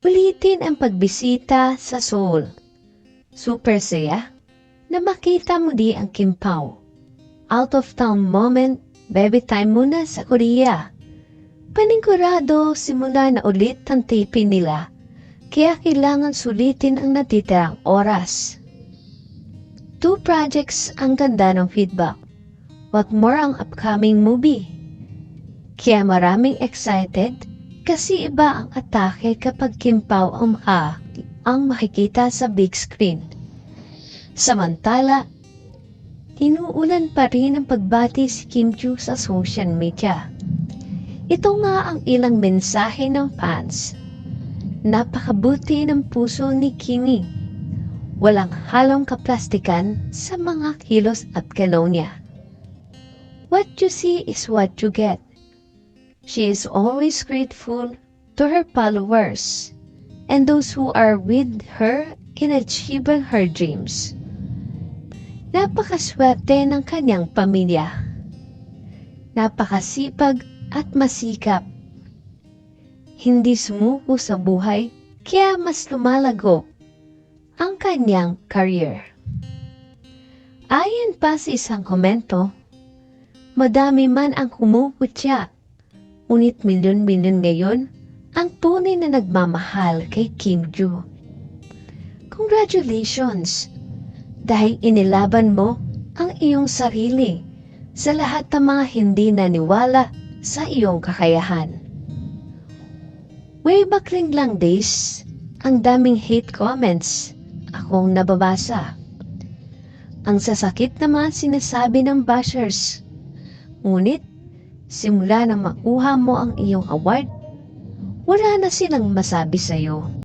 Ulitin ang pagbisita sa Seoul. Super saya na makita mo di ang Kim Pao. Out of town moment, baby time muna sa Korea. Panigurado simula na ulit ang taping nila, kaya kailangan sulitin ang natitirang oras. Two projects ang ganda ng feedback. What more ang upcoming movie? Kaya maraming excited kasi iba ang atake kapag Kim Pao ang, maka, ang makikita sa big screen. Samantala, inuulan pa rin ang pagbati si Kim Joo sa social media. Ito nga ang ilang mensahe ng fans. Napakabuti ng puso ni Kimi. Walang halong kaplastikan sa mga kilos at galaw niya. What you see is what you get. She is always grateful to her followers and those who are with her in achieving her dreams. Napakaswerte ng kanyang pamilya. Napakasipag at masikap. Hindi sumuko sa buhay kaya mas lumalago ang kanyang career. Ayon pa sa isang komento, madami man ang kumuputya Ngunit milyon-milyon ngayon ang tunay na nagmamahal kay Kim Joo. Congratulations! Dahil inilaban mo ang iyong sarili sa lahat ng mga hindi naniwala sa iyong kakayahan. Way back rin lang days, ang daming hate comments akong nababasa. Ang sasakit na mga sinasabi ng bashers. Ngunit simula na makuha mo ang iyong award, wala na silang masabi sa'yo.